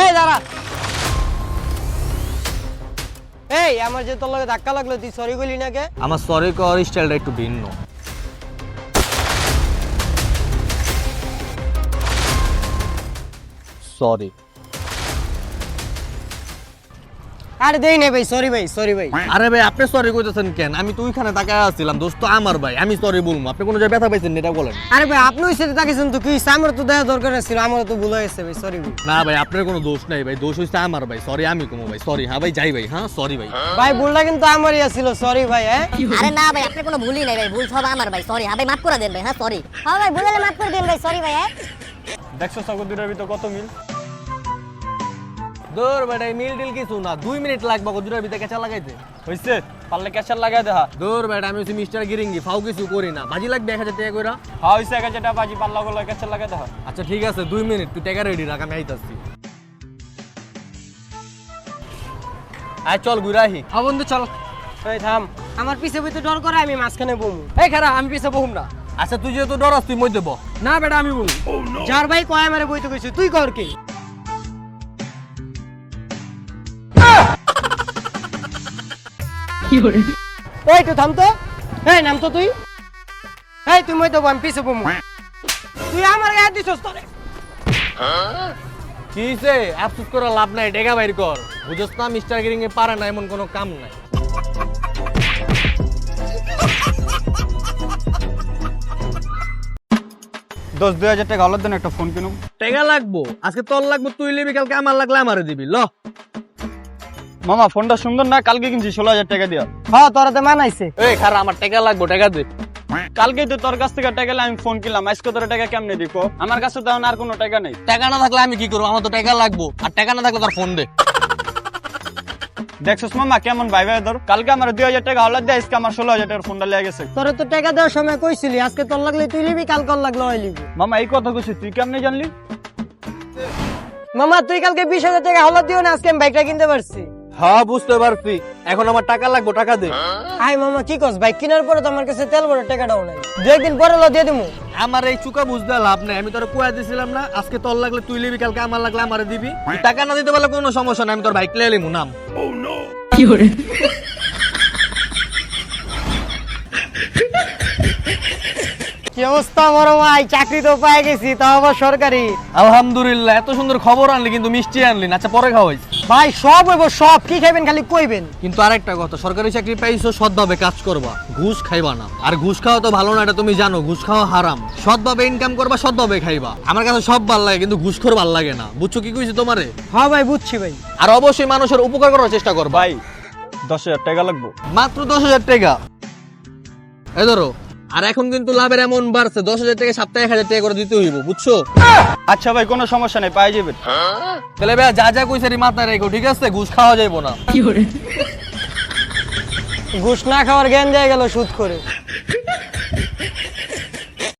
এই, দাঁড়া। এই, আমার যে তোর লগে ধাক্কা লাগল, তুই সরি গলি না কে? আমার সরি কর স্টাইলটা একটু ভিন্ন। সরি আরে দেই না ভাই সরি ভাই সরি ভাই। আরে ভাই আপনি সরি কইতেছেন কেন? আমি তো ওইখানে তাকায় আসছিলাম দোস্ত আমার ভাই আমি সরি বলব। আপনি কোনো জায়গায় ব্যথা পাইছেন না, এটা বলেন। আরে ভাই আপনি ওই সাথে তো কি? আমার তো দেওয়া দরকার ছিল আমার তো ভুল হয়েছে ভাই সরি ভাই। না ভাই আপনার কোনো দোষ নাই ভাই দোষ হইছে আমার ভাই সরি আমি কমো ভাই সরি হ্যাঁ ভাই যাই ভাই হ্যাঁ সরি ভাই। ভাই ভুলটা কিন্তু আমারই ছিল সরি ভাই হ্যাঁ? আরে না ভাই আপনার কোনো ভুলই নাই ভাই ভুল সব আমার ভাই সরি হ্যাঁ ভাই মাফ করে দেন ভাই হ্যাঁ সরি হ্যাঁ ভাই ভুল হলে মাফ করে দেন ভাই সরি ভাই হ্যাঁ? দেখছ সকল দুটার ভিতর কত মিল? দূর বেটা মিল টিল কিছু না। দুই মিনিট লাগবে গজুরের ভিতরে কেঁচা লাগাইতে। হইছে পারলে ক্যাশার লাগাই দেখা দূর বেটা আমি হচ্ছে মিস্টার গিরিঙ্গি ফাউ কিছু করি না। বাজি লাগবে এক হাজার টাকা কইরা? হ্যাঁ হইছে এক হাজার টাকা বাজি পাল্লা গুলো ক্যাশার লাগাই দেখা আচ্ছা ঠিক আছে দুই মিনিট তুই টাকা রেডি রাখ আমি আইতাছি। আয় চল ঘুরাহি হ্যাঁ বন্ধু চল। এই থাম। আমার পিছে বইতে ডর করে আমি মাঝখানে বমু। এই খারা আমি পিছে বহুম না। আচ্ছা তুই যেহেতু ডরাস তুই মধ্যে বহ না বেটা আমি বমু। যার ভাই কয় আমারে বইতে কইছিস তুই কর কি? ওই তো থাম তো। এই নাম তো তুই। এই তুই মই তো আমি পিছে বমু তুই আমার গায়ে দিছস তোরে। কি হইছে? আফসোস করে লাভ নাই টাকা বাইর কর। বুঝছ না মিস্টার গিরিং এ পারে না এমন কোনো কাম নাই। দশ দুই হাজার টাকা দেন একটা ফোন কিনুম। টাকা লাগবো। আজকে তোর লাগবো তুই লিবি কালকে আমার লাগলে আমারে দিবি ল। মামা ফোনটা সুন্দর না? কালকে কিনছি ষোলো হাজার টাকা দিয়া। হ্যাঁ তোরা তো মানাইছে। এই খারা আমার টাকা লাগবো টাকা দে। কালকে তো তোর কাছ থেকে টাকা আমি ফোন কিনলাম। আজকে তোর টাকা কেমনে দিব? আমার কাছে তো আর কোনো টাকা নেই। টাকা না থাকলে আমি কি করব? আমার তো টাকা লাগবো। আর টাকা না থাকলে তার ফোন দে। দেখছিস মামা কেমন ভাই ভাই ধর। কালকে আমার দুই হাজার টাকা হলার দিয়ে আজকে আমার ষোলো হাজার টাকার ফোনটা লেগে গেছে। তোরা তো টাকা দেওয়ার সময় কইছিলি আজকে তোর লাগলে তুই লিবি কাল কল লাগলে ওই লিবি মামা এই কথা কইছিস তুই কেমনে জানলি? মামা তুই কালকে বিশ হাজার টাকা হলো দিও না আজকে আমি বাইকটা কিনতে পারছি। হ্যাঁ বুঝতে পারছি। এখন আমার টাকা লাগবো টাকা দে। আই মামা কি কস বাইক কেনার পরে তো আমার কাছে তেল ভরে টাকাটাও নাই। দু একদিন পরে লো দিয়ে দিমু। আমার এই চুকা বুঝতে লাভ নাই। আমি তোর কোয়া দিছিলাম না আজকে তোর লাগলে তুই লিবি কালকে আমার লাগলে আমারে দিবি। টাকা না দিতে পারলে কোনো সমস্যা নাই আমি তোর বাইক লিয়ে লিমু নাম। কি অবস্থা বড় ভাই? চাকরি তো পাই গেছি তাও আবার সরকারি? আলহামদুলিল্লাহ এত সুন্দর খবর আনলি কিন্তু মিষ্টি আনলি না আচ্ছা পরে খাওয়াই ভাই সব হইব সব। কি খাইবেন খালি কইবেন। কিন্তু আরেকটা কথা সরকারি চাকরি পাইছো সৎভাবে কাজ করবা ঘুষ খাইবা না। আর ঘুষ খাওয়া তো ভালো না এটা তুমি জানো ঘুষ খাওয়া হারাম। সৎভাবে ইনকাম করবা সৎভাবে খাইবা। আমার কাছে সব ভালো লাগে কিন্তু ঘুষখোর ভালো লাগে না। বুঝছ কি কইছি তোমারে? হ্যাঁ ভাই বুঝছি ভাই। আর অবশ্যই মানুষের উপকার করার চেষ্টা করবা। ভাই দশ হাজার টাকা লাগবো। মাত্র দশ হাজার টাকা। এই ধরো আর এখন কিন্তু লাভের এমন বাড়ছে দশ হাজার টাকা সপ্তাহে এক হাজার টাকা করে দিতে হইব বুঝছ? আচ্ছা ভাই কোনো সমস্যা নেই পাই যাবেন। তাহলে ভাই যা যা কইছে মাথায় রেখো ঠিক আছে? ঘুষ খাওয়া যাইবো না। ঘুষ না খাওয়ার জ্ঞান যায় গেল সুদ করে।